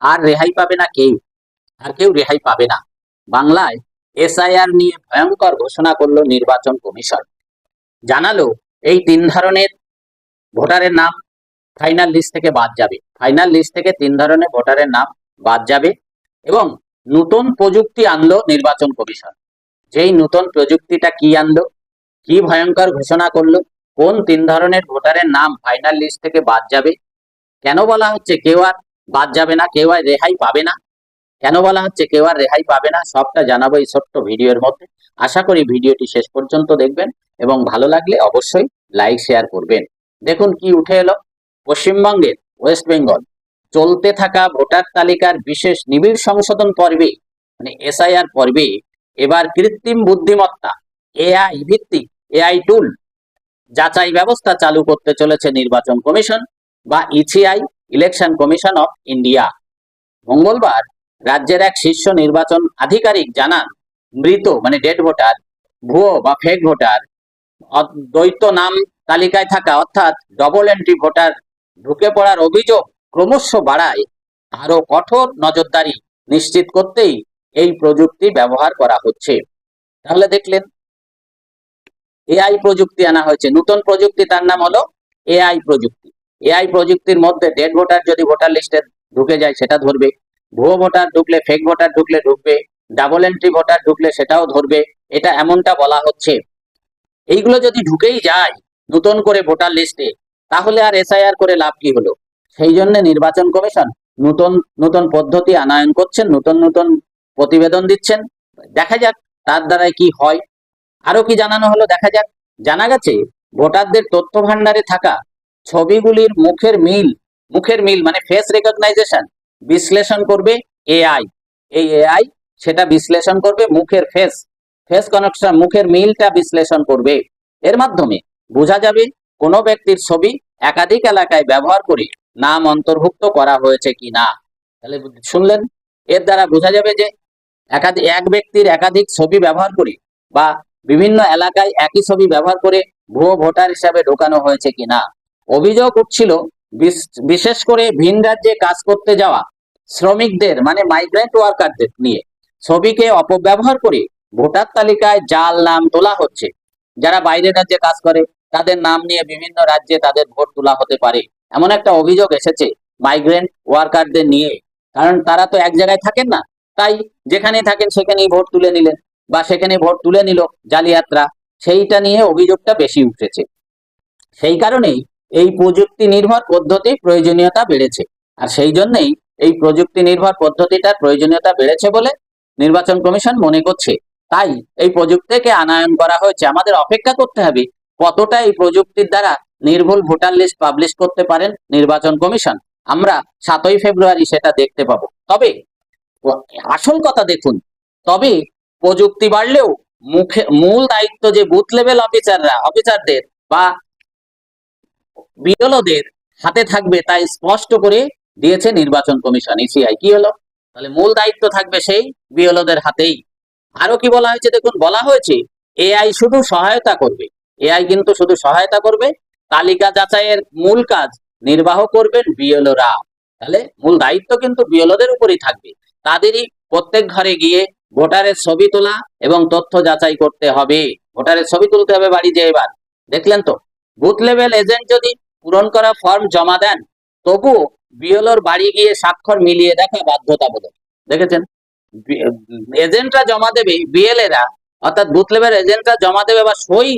আর রেহাই পাবে না কেউ। আর কেউ রেহাই পাবে না। বাংলায় এসআইআর নিয়ে ভয়ঙ্কর ঘোষণা করল নির্বাচন কমিশন। জানালো, এই তিন ধরনের ভোটারের নাম ফাইনাল লিস্ট থেকে বাদ যাবে। ফাইনাল লিস্ট থেকে তিন ধরনের ভোটারের নাম বাদ যাবে এবং নতুন প্রযুক্তি আনলো নির্বাচন কমিশন। যেই নতুন প্রযুক্তিটা কি আনলো? কি ভয়ঙ্কর ঘোষণা করল? কোন তিন ধরনের ভোটারের নাম ফাইনাল লিস্ট থেকে বাদ যাবে? কেন বলা হচ্ছে কেউ আর বাদ যাবে না, কেউ আর রেহাই পাবে না। কেন বলা হচ্ছে কেউ আর রেহাই পাবে না? সবটা জানাব এই ছোট্ট ভিডিওর মধ্যে। আশা করি ভিডিওটি শেষ পর্যন্ত দেখবেন এবং ভালো লাগলে অবশ্যই লাইক, শেয়ার করবেন। দেখুন কি উঠে এলো। পশ্চিমবঙ্গের ওয়েস্ট বেঙ্গল। চলতে থাকা ভোটার তালিকার বিশেষ নিবিড় সংশোধন পর্বে মানে এসআইআর পর্বে, এবার কৃত্রিম বুদ্ধিমত্তা, এআই ভিত্তিক, এআই টুল, যাচাই ব্যবস্থা চালু করতে চলেছে নির্বাচন কমিশন বা ECI election commission of India মঙ্গলবার রাজ্যের এক শীর্ষ নির্বাচন আধিকারিক জানান, মৃত মানে ডেড ভোটার ভুয়ো বা ফেক ভোটার দ্বৈত নাম তালিকায় থাকা, অর্থাৎ ডবল এন্ট্রি ভোটার ঢুকে পড়ার অভিযোগ ক্রমশ বাড়ায় আরও কঠোর নজরদারি নিশ্চিত করতেই এই প্রযুক্তি ব্যবহার করা হচ্ছে। তাহলে দেখলেন, এআই প্রযুক্তি আনা হয়েছে, নতুন প্রযুক্তি তার নাম হলো এআই প্রযুক্তি। এআই প্রযুক্তির মধ্যে ডেড ভোটার যদি ভোটার লিস্টে ঢুকে যায়, সেটা ধরবে। ভুয়ো ভোটার ঢুকলে ফেক ভোটার ঢুকলে ঢুকবে। ডাবল এন্ট্রি ভোটার ঢুকলে, সেটাও ধরবে। এটা এমনটা বলা হচ্ছে। এইগুলো যদি ঢুকেই যায় নতুন করে ভোটার লিস্টে তাহলে আর এসআইআর করে লাভ কি হলো? সেই জন্য নির্বাচন কমিশন নতুন নতুন পদ্ধতি আনয়ন করছেন, নতুন নতুন প্রতিবেদন দিচ্ছেন। দেখা যাক তার দ্বারাই কি হয়। আরও কি জানানো হলো দেখা যাক। জানা গেছে ভোটারদের তথ্য ভান্ডারে থাকা ছবিগুলির মুখের মিল মুখের মিল মানে ফেস রেকগনাইজেশন বিশ্লেষণ করবে এআই এই এআই সেটা বিশ্লেষণ করবে মুখের ফেস ফেস কানেকশন মুখের মিলটা বিশ্লেষণ করবে। এর মাধ্যমে বোঝা যাবে কোনো ব্যক্তির ছবি একাধিক এলাকায় ব্যবহার করে নাম অন্তর্ভুক্ত করা হয়েছে কি না তাহলে শুনলেন? এর দ্বারা বোঝা যাবে যে একাধিক এক ব্যক্তির একাধিক ছবি ব্যবহার করে বা বিভিন্ন এলাকায় একই ছবি ব্যবহার করে ভুয়ো ভোটার হিসাবে ঢোকানো হয়েছে কিনা। অভিযোগ উঠছিল, বিশ- বিশেষ করে ভিন রাজ্যে কাজ করতে যাওয়া শ্রমিকদের মানে মাইগ্রেন্ট ওয়ার্কারদের নিয়ে। ছবিকে অপব্যবহার করে ভোটার তালিকায় জাল নাম তোলা হচ্ছে। যারা বাইরের রাজ্যে কাজ করে, তাদের নাম নিয়ে বিভিন্ন রাজ্যে তাদের ভোট তোলা হতে পারে। এমন একটা অভিযোগ এসেছে মাইগ্রেন্ট ওয়ার্কারদের নিয়ে। কারণ তারা তো এক জায়গায় থাকেন না। তাই যেখানেই থাকেন, সেখানেই ভোট তুলে নিলেন বা সেখানে ভোট তুলে নিল জালিয়াতরা। সেইটা নিয়ে অভিযোগটা বেশি উঠেছে। সেই কারণেই এই প্রযুক্তি নির্ভর পদ্ধতির প্রয়োজনীয়তা বেড়েছে। আর সেই জন্যই এই প্রযুক্তি নির্ভর পদ্ধতিটার প্রয়োজনীয়তা বেড়েছে বলে নির্বাচন কমিশন মনে করছে। তাই এই প্রযুক্তিকে আনায়ন করা হয়েছে। আমাদের অপেক্ষা করতে হবে কতটা এই প্রযুক্তির দ্বারা নির্ভুল ভোটার লিস্ট পাবলিশ করতে পারেন নির্বাচন কমিশন। আমরা সাতই ফেব্রুয়ারি সেটা দেখতে পাবো। তবে আসল কথা দেখুন, তবে প্রযুক্তি বাড়লেও মুখে, মূল দায়িত্ব যে বুথ লেভেল অফিসাররা অফিসারদের বা বিএলওদের হাতে থাকবে তাই স্পষ্ট করে দিয়েছে নির্বাচন কমিশন ইসিআই কি হলো? তাহলে মূল দায়িত্ব থাকবে সেই বিএলওদের হাতেই। আরও কি বলা হয়েছে? দেখুন, বলা হয়েছে, এআই শুধু সহায়তা করবে। এআই কিন্তু শুধু সহায়তা করবে, তালিকা যাচাইয়ের মূল কাজ নির্বাহ করবেন বিএলওরা। তাহলে মূল দায়িত্ব কিন্তু বিএলওদের উপরেই থাকবে। তাদেরই প্রত্যেক ঘরে গিয়ে ভোটারের ছবি তোলা এবং তথ্য যাচাই করতে হবে। ভোটারের ছবি তুলতে হবে বাড়ি যে এবার। দেখলেন তো? বুথ লেভেল এজেন্ট যদি পূরণ করা ফর্ম জমা দেন তবুও বিএলওর বাড়ি গিয়ে স্বাক্ষর মিলিয়ে দেখা বাধ্যতামূলক। দেখেছেন? এজেন্টরা জমা দেবে, বিএলএরা, অর্থাৎ বুথ লেভেল এজেন্টরা জমা দেবে বা সই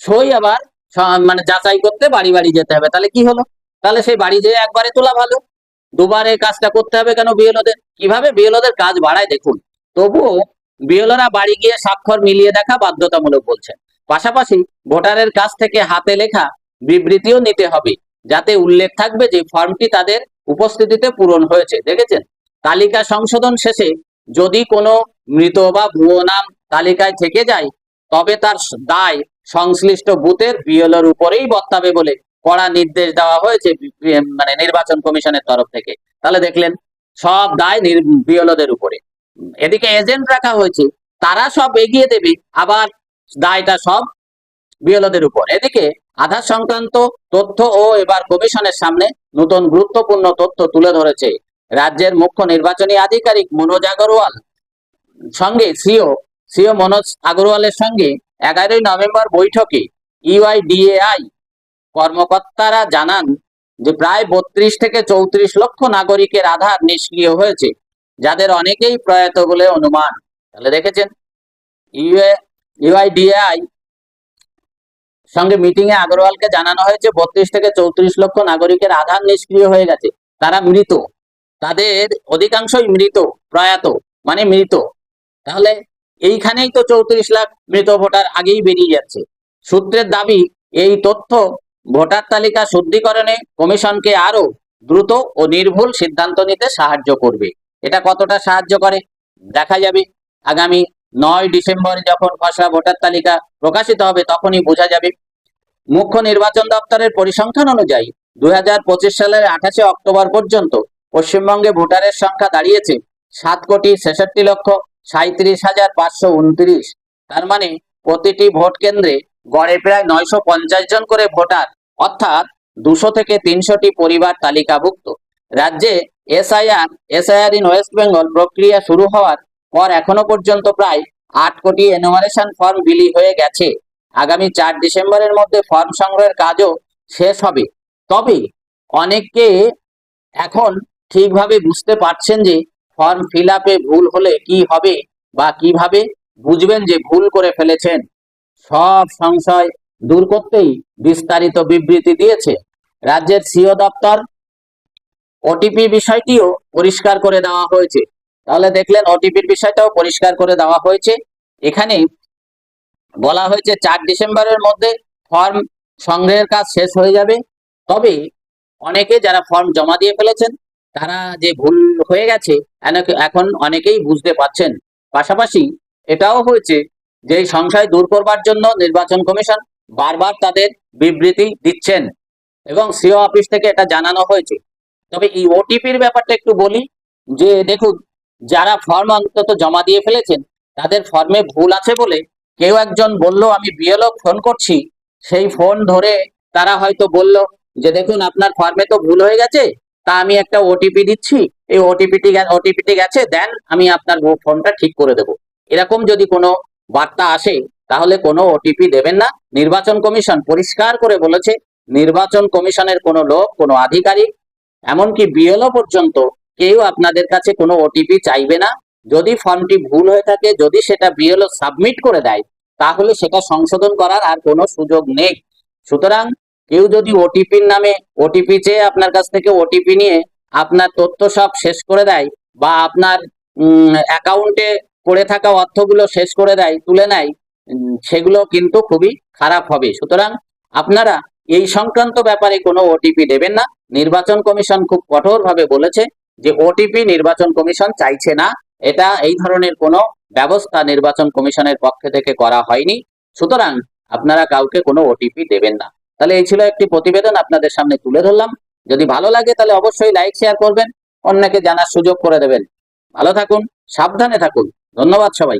সই আবার মানে যাচাই করতে বাড়ি বাড়ি যেতে হবে। তাহলে কি হলো? তাহলে সেই বাড়ি যেয়ে একবারে তোলা ভালো। দুবারে কাজটা করতে হবে কেন বিএলওদের? কীভাবে বিএলওদের কাজ বাড়ায় দেখুন। তবুও বিএলওরা বাড়ি গিয়ে স্বাক্ষর মিলিয়ে দেখা বাধ্যতামূলক বলছেন পাশাপাশি ভোটারের কাছ থেকে হাতে লেখা বিবৃতিও নিতে হবে। যাতে উল্লেখ থাকবে যে ফর্মটি তাদের উপস্থিতিতে পূরণ হয়েছে। দেখেছেন? তালিকা সংশোধন শেষে যদি কোনো মৃত বা ভুয়ো নাম তালিকায় থেকে যায়, তবে তার দায় সংশ্লিষ্ট বুথের বিএলওর উপরেই বর্তাবে বলে কড়া নির্দেশ দেওয়া হয়েছে মানে নির্বাচন কমিশনের তরফ থেকে। তাহলে দেখলেন, সব দায় বিএলওদের উপরে। এদিকে এজেন্ট রাখা হয়েছে, তারা সব এগিয়ে দেবে, আবার দায়টা সব বিএলওদের উপর। এদিকে আধার সংক্রান্ত তথ্য ও এবার কমিশনের সামনে নতুন গুরুত্বপূর্ণ তথ্য তুলে ধরেছে রাজ্যের মুখ্য নির্বাচনী আধিকারিক মনোজ আগরওয়াল। সঙ্গে সিও সিও মনোজ আগরওয়ালের সঙ্গে এগারোই নভেম্বর বৈঠকে ইউআইডিএআই কর্মকর্তারা জানান যে প্রায় বত্রিশ থেকে চৌত্রিশ লক্ষ নাগরিকের আধার নিষ্ক্রিয় হয়েছে, যাদের অনেকেই প্রয়াত বলে অনুমান। তাহলে দেখেছেন, ইউএ, ইউআইডিএআই সঙ্গে মিটিং এ আগরওয়ালকে জানানো হয়েছে বত্রিশ থেকে চৌত্রিশ লক্ষ নাগরিকের আধার নিষ্ক্রিয় হয়ে গেছে। তারা মৃত। তাদের অধিকাংশই মৃত, প্রয়াত মানে মৃত। তাহলে এইখানেই তো চৌত্রিশ লাখ মৃত ভোটার আগেই বেরিয়ে যাচ্ছে। সূত্রের দাবি, এই তথ্য ভোটার তালিকা শুদ্ধিকরণে কমিশনকে আরও দ্রুত ও নির্ভুল সিদ্ধান্ত নিতে সাহায্য করবে। এটা কতটা সাহায্য করে? দেখা যাবে। আগামী নয় ডিসেম্বর যখন খসড়া ভোটার তালিকা প্রকাশিত হবে, তখনই বোঝা যাবে। মুখ্য নির্বাচন দপ্তরের পরিসংখ্যান অনুযায়ী দুই হাজার পঁচিশ সালের আঠাশে অক্টোবর পর্যন্ত পশ্চিমবঙ্গে ভোটারের সংখ্যা দাঁড়িয়েছে সাত কোটি ছেষট্টি লক্ষ সাঁত্রিশ হাজার পাঁচশো উনত্রিশ। তার মানে প্রতিটি ভোট কেন্দ্রে গড়ে প্রায় নয়শো পঞ্চাশ জন করে ভোটার, অর্থাৎ দুশো থেকে তিনশোটি পরিবার তালিকাভুক্ত। রাজ্যে SIR SIR in West Bengal প্রক্রিয়া শুরু হওয়ার পর এখনও পর্যন্ত প্রায় আট কোটি এনুমারেশন ফর্ম বিলি হয়ে গেছে। আগামী চার ডিসেম্বরের মধ্যে ফর্ম সংগ্রহের কাজও শেষ হবে। তবে অনেকে এখন ঠিকভাবে বুঝতে পারছেন যে ফর্ম ফিল ভুল হলে কি হবে বা কীভাবে বুঝবেন যে ভুল করে ফেলেছেন। সব সংশয় দূর করতেই বিস্তারিত বিবৃতি দিয়েছে রাজ্যের সিও দপ্তর। ওটিপি বিষয়টিও পরিষ্কার করে দেওয়া হয়েছে। তাহলে দেখলেন ওটিপির বিষয়টাও পরিষ্কার করে দেওয়া হয়েছে। এখানে বলা হয়েছে চার ডিসেম্বরের মধ্যে ফর্ম সংগ্রহের কাজ শেষ হয়ে যাবে। তবে অনেকে যারা ফর্ম জমা দিয়ে ফেলেছেন, তারা যে ভুল হয়ে গেছে এখন অনেকেই বুঝতে পারছেন। পাশাপাশি এটাও হয়েছে যে সংশয় দূর করবার জন্য নির্বাচন কমিশন বারবার তাদের বিবৃতি দিচ্ছেন এবং সিও অফিস থেকে এটা জানানো হয়েছে। তবে এই ওটিপির ব্যাপারটা একটু বলি, যে দেখুন, যারা ফর্ম অন্তত জমা দিয়ে ফেলেছেন, তাদের ফর্মে ভুল আছে বলে কেউ একজন বলল, আমি বিএলও ফোন করছি। সেই ফোন ধরে তারা হয়তো বলল যে, দেখুন, আপনার ফর্মে তো ভুল হয়ে গেছে, তা আমি একটা ওটিপি দিচ্ছি। এই ওটিপিটি ওটিপিটি গেছে দেন আমি আপনার ফর্মটা ঠিক করে দেব। এরকম যদি কোনো বার্তা আসে, তাহলে কোনো ওটিপি দেবেন না। নির্বাচন কমিশন পরিষ্কার করে বলেছে, নির্বাচন কমিশনের কোনো লোক, কোনো আধিকারিক, এমনকি বিএলও পর্যন্ত কেউ আপনাদের কাছে কোনো ওটিপি চাইবে না। যদি ফর্মটি ভুল হয়ে থাকে, যদি সেটা বিএলও সাবমিট করে দেয়, তাহলে সেটা সংশোধন করার আর কোনো সুযোগ নেই। সুতরাং কেউ যদি ওটিপির নামে ওটিপি চেয়ে আপনার কাছ থেকে ওটিপি নিয়ে আপনার তথ্য সব শেষ করে দেয় বা আপনার অ্যাকাউন্টে পড়ে থাকা অর্থগুলো শেষ করে দেয়, তুলে নেয় সেগুলো কিন্তু খুবই খারাপ হবে। সুতরাং আপনারা এই সংক্রান্ত ব্যাপারে কোনো ওটিপি দেবেন না। নির্বাচন কমিশন খুব কঠোরভাবে বলেছে যে ওটিপি নির্বাচন কমিশন চাইছে না। এটা এই ধরনের কোনো ব্যবস্থা নির্বাচন কমিশনের পক্ষ থেকে করা হয়নি। সুতরাং আপনারা কাউকে কোনো ওটিপি দেবেন না। তাহলে এই ছিল একটি প্রতিবেদন আপনাদের সামনে তুলে ধরলাম। যদি ভালো লাগে তাহলে অবশ্যই লাইক, শেয়ার করবেন। অন্যকে জানার সুযোগ করে দেবেন। ভালো থাকুন, সাবধানে থাকুন। ধন্যবাদ সবাই